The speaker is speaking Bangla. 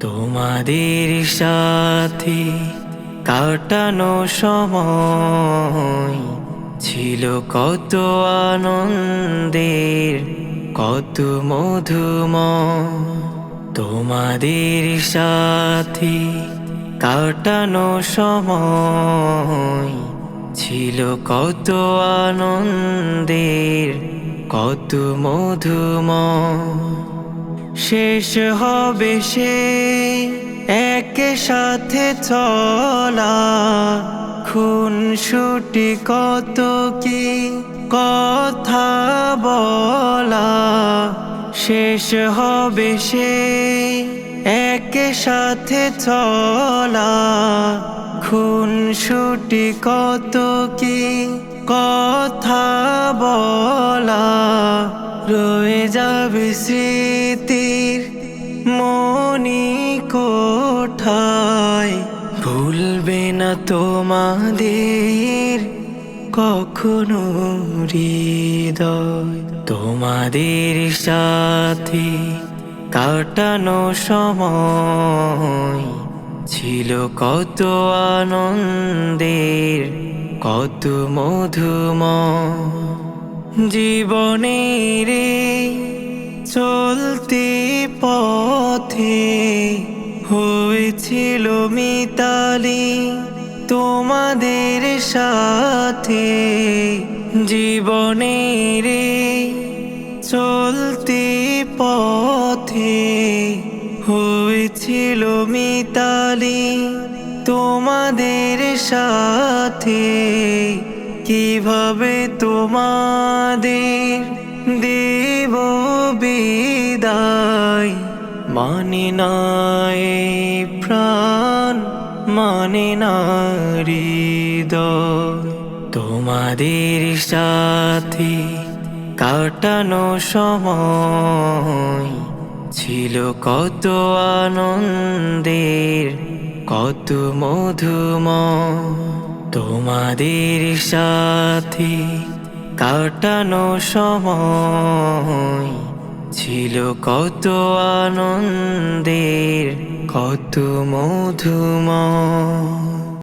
তোমাদের সাথে কাটানো সময় ছিল কত আনন্দের, কত মধুময়। তোমাদের সাথে কাটানো সময় ছিল কত আনন্দের, কত মধুময়। শেষ হবে সে এক সাথে চলা। খুন ছুটি কত কি কথা বলা। শেষ হবে সে এক সাথে চলা। খুন ছুটি কত কি কথা বলা। রয়ে যাবে স্মৃতির মনি কোঠায় ভুলবে না তোমাদের কখনো হৃদয়। তোমাদের সাথে কাটানো সময় ছিল কত আনন্দের, কত মধুময়। জীবনের চলতি পথে হয়েছিল মিতালি তোমাদের সাথে জীবনের চলতি পথে হয়েছিল মিতালি তোমাদের সাথে কীভাবে তোমাদের দেব বিদায়। মানে না এই প্রাণ মানে না হৃদয় তোমাদের সাথে কাটানো সময় ছিল কত আনন্দের, কত মধুম তোমাদের সাথে কাটানো সময় ছিল কত আনন্দের কত মধুময়।